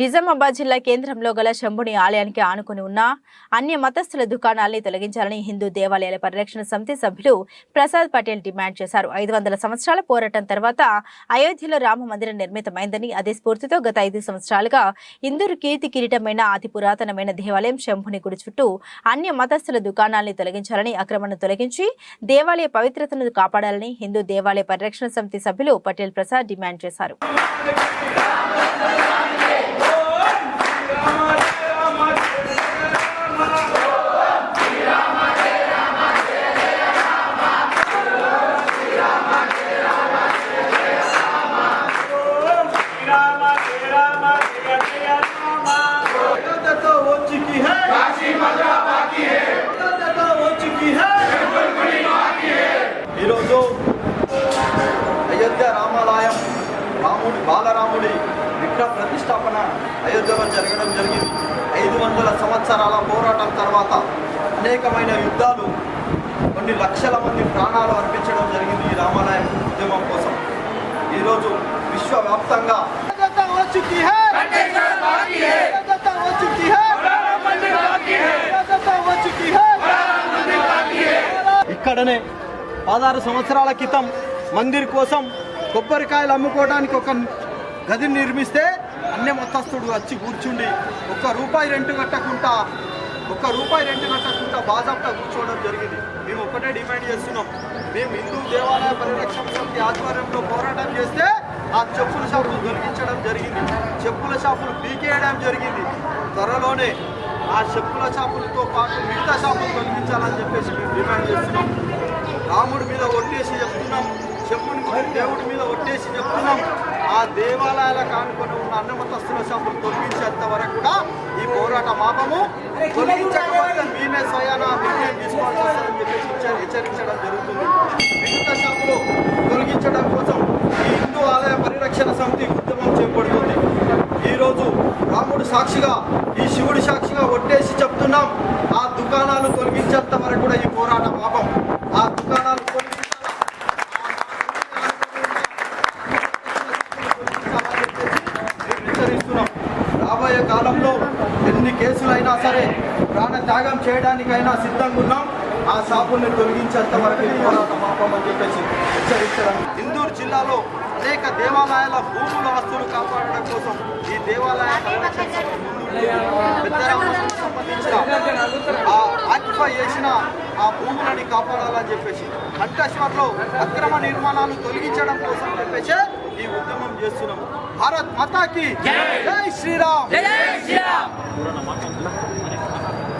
నిజామాబాద్ జిల్లా కేంద్రంలో గల శంభుని ఆలయానికి ఆనుకుని ఉన్న అన్య మతస్థుల దుకాణాల్ని తొలగించాలని హిందూ దేవాలయాల పరిరక్షణ సమితి సభ్యులు ప్రసాద్ పటేల్ డిమాండ్ చేశారు. ఐదు వందల సంవత్సరాల పోరాటం తర్వాత అయోధ్యలో రామ మందిరం నిర్మితమైందని అదే స్ఫూర్తితో గత ఐదు సంవత్సరాలుగా ఇందూరు కీర్తి కిరీటమైన అతి పురాతనమైన దేవాలయం శంభుని గుడి చుట్టూ అన్య మతస్థుల దుకాణాల్ని తొలగించాలని అక్రమను తొలగించి దేవాలయ పవిత్రతను కాపాడాలని హిందూ దేవాలయ పరిరక్షణ సమితి సభ్యులు పటేల్ ప్రసాద్ డిమాండ్ చేశారు. రాముడి బాలరాముడి విగ్రహ ప్రతిష్టాపన అయోధ్యలో జరగడం జరిగింది. ఐదు వందల సంవత్సరాల పోరాటం తర్వాత అనేకమైన యుద్ధాలు కొన్ని లక్షల మంది ప్రాణాలు అర్పించడం జరిగింది ఈ రామాలయం ఉద్యమం కోసం. ఈరోజు విశ్వవ్యాప్తంగా ఇక్కడనే పదహారు సంవత్సరాల క్రితం మందిర్ కోసం కొబ్బరికాయలు అమ్ముకోవడానికి ఒక గదిని నిర్మిస్తే అన్నీ మతస్థుడు వచ్చి కూర్చుండి ఒక్క రూపాయి రెంట్ కట్టకుండా ఒక్క రూపాయి రెంట్ కట్టకుండా బాజాప్తా కూర్చోవడం జరిగింది. మేము ఒక్కటే డిమాండ్ చేస్తున్నాం. మేము హిందూ దేవాలయ పరిరక్షణ సమితి ఆధ్వర్యంలో పోరాటం చేస్తే ఆ చెప్పుల షాపులు తొలగించడం జరిగింది. చెప్పుల షాపులు పీకేయడం జరిగింది. త్వరలోనే ఆ చెప్పుల షాపులతో పాటు మిగతా షాపులు తొలగించాలని చెప్పేసి మేము డిమాండ్ చేస్తున్నాం. దేవుడి మీద ఒట్టేసి చెప్తున్నాం ఆ దేవాలయాలకు ఆనుకొని ఉన్న అన్నమతస్తుల షాపులు తొలగించేంత వరకు కూడా ఈ పోరాట మాపము తొలగించకపోతే మేమే స్వయాన నిర్ణయం తీసుకోవాల్సి వస్తుందని చెప్పేసి హెచ్చరించడం జరుగుతుంది. మిగతా షాపులు తొలగించడం కోసం ఈ హిందూ ఆలయ పరిరక్షణ సమితి ఉద్యమం చేపడుతుంది. ఈరోజు రాముడు సాక్షిగా ఈ శివుడి సాక్షిగా ఒట్టేసి చెప్తున్నాం ఆ దుకాణాలు తొలగించేంత వరకు కూడా ఈ పోరాట పాపం కేసులైనా సరే ప్రాణ త్యాగం చేయడానికైనా సిద్ధంగా ఉన్నాం ఆ షాపుల్ని తొలగించేంత వరకు ఈ పోరాట చెప్పేసి హెచ్చరించడం. ఇందూరు జిల్లాలో అనేక దేవాలయాల భూముల ఆస్తులు కాపాడడం కోసం ఈ దేవాలయ పెద్దరామకు సంబంధించిన ఆక్యుపై చేసిన ఆ భూములని కాపాడాలని చెప్పేసి కంఠేశ్వర్లో అక్రమ నిర్మాణాలు తొలగించడం కోసం చెప్పేసి ఈ ఉద్యమం చేస్తున్నాం. భారత్ మాతాకి జై. శ్రీరామ్.